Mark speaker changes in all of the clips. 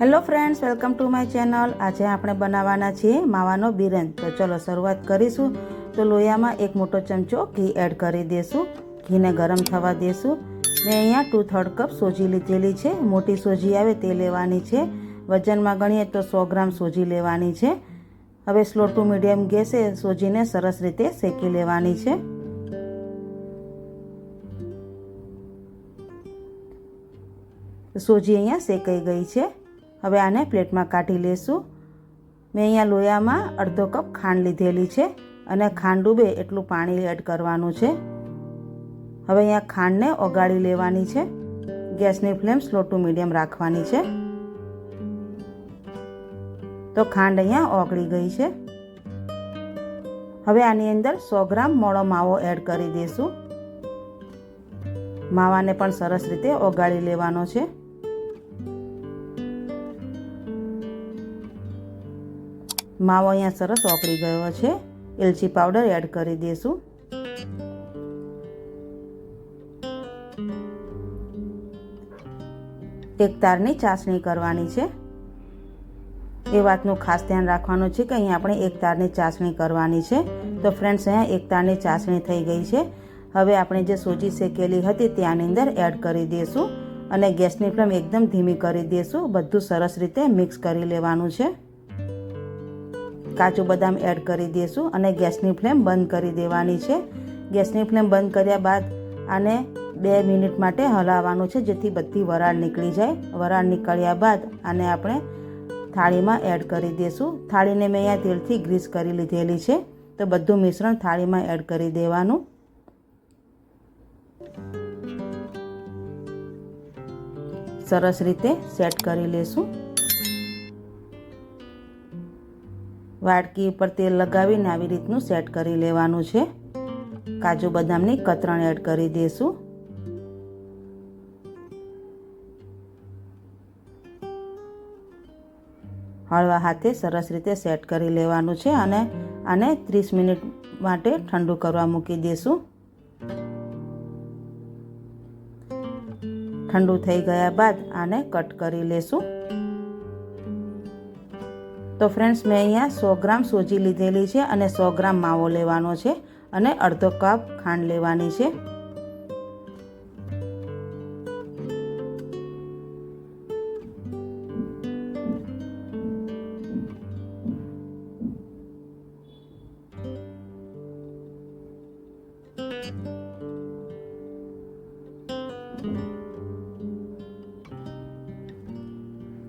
Speaker 1: Hello friends, welcome to my channel. આજે આપણે બનાવવાના છીએ માવાનો બિરન તો ચલો શરૂઆત કરીશું. તો લોયામાં એક મોટો ચમચો ઘી એડ કરી દઈશું ઘીને ગરમ થવા દઈશું મેં અહીંયા ટુ થર્ડ કપ સોજી લીધેલી છે. મોટી સોજી આવે તે લેવાની છે. વજનમાં ગણીએ તો સો ગ્રામ સોજી લેવાની છે. હવે સ્લો ટુ મીડિયમ ગેસે સોજીને સરસ રીતે શેકી લેવાની છે. સોજી અહીંયા શેકાઈ ગઈ છે. હવે આને પ્લેટમાં કાઢી લેશું. મેં અહીંયા લોયામાં અડધો કપ ખાંડ લીધેલી છે અને ખાંડ ડૂબે એટલું પાણી એડ કરવાનું છે. હવે અહીંયા ખાંડને ઓગાળી લેવાની છે. ગેસની ફ્લેમ સ્લો ટુ મીડિયમ રાખવાની છે. તો ખાંડ અહીંયા ઓગળી ગઈ છે. હવે આની અંદર સો ગ્રામ મોળો માવો એડ કરી દઈશું માવાને પણ સરસ રીતે ઓગાળી લેવાનો છે. માવો અહીંયા સરસ ઓગળી ગયો છે. એલચી પાવડર એડ કરી દઈશું એક તારની ચાસણી કરવાની છે. એ વાતનું ખાસ ધ્યાન રાખવાનું છે કે અહીંયા આપણે એક તારની ચાસણી કરવાની છે. તો ફ્રેન્ડ્સ, અહીંયા એક તારની ચાસણી થઈ ગઈ છે. હવે આપણે જે સોજી શેકેલી હતી ત્યાંની અંદર એડ કરી દઈશું અને ગેસની ફ્લેમ એકદમ ધીમી કરી દઈશું બધું સરસ રીતે મિક્સ કરી લેવાનું છે. કાજુ બદામ એડ કરી દઈશું અને ગેસની ફ્લેમ બંધ કરી દેવાની છે. ગેસની ફ્લેમ બંધ કર્યા બાદ આને બે મિનિટ માટે હલાવવાનું છે જેથી બધી વરાળ નીકળી જાય. વરાળ નીકળ્યા બાદ આને આપણે થાળીમાં એડ કરી દઈશું થાળીને મેં અહીંયા તેલથી ગ્રીસ કરી લીધેલી છે. તો બધું મિશ્રણ થાળીમાં એડ કરી દેવાનું. સરસ રીતે સેટ કરી લેશું. વાડકી ઉપર તેલ લગાવીને આવી રીતનું સેટ કરી લેવાનું છે. કાજુ બદામની કતરણ એડ કરી દઈશું હળવા હાથે સરસ રીતે સેટ કરી લેવાનું છે અને આને ત્રીસ મિનિટ માટે ઠંડુ કરવા મૂકી દઈશું ઠંડુ થઈ ગયા બાદ આને કટ કરી લેશું. તો ફ્રેન્ડ્સ મેં અહીંયા સો ગ્રામ સોજી લીધેલી છે અને સો ગ્રામ માવો લેવાનો છે અને અડધો કપ ખાંડ લેવાની છે.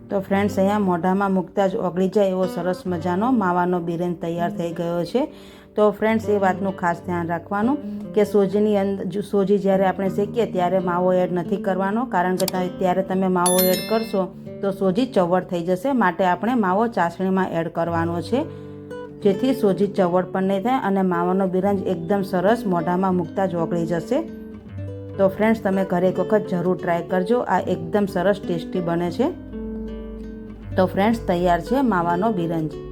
Speaker 1: તો ફ્રેન્ડ્સ અહીંયા મોઢામાં મૂકતા જ ઓગળી જાય એવો સરસ મજાનો માવાનો બિરેન તૈયાર થઈ ગયો છે. તો ફ્રેન્ડ્સ એ વાતનું ખાસ ધ્યાન રાખવાનું કે સોજીની અંદર સોજી જ્યારે આપણે શેકીએ ત્યારે માવો એડ નથી કરવાનો. કારણ કે ત્યારે તમે માવો એડ કરશો તો સોજી ચવડ થઈ જશે. માટે આપણે માવો ચાસણીમાં એડ કરવાનો છે. જેથી સોજી ચવડ પણ નહીં થાય અને માવાનો બિરંજ એકદમ સરસ મોઢામાં મૂકતા જ ઓગળી જશે. તો ફ્રેન્ડ્સ તમે ઘરે એક વખત જરૂર ટ્રાય કરજો. આ એકદમ સરસ ટેસ્ટી બને છે. તો ફ્રેન્ડ્સ તૈયાર છે માવાનો બિરંજ.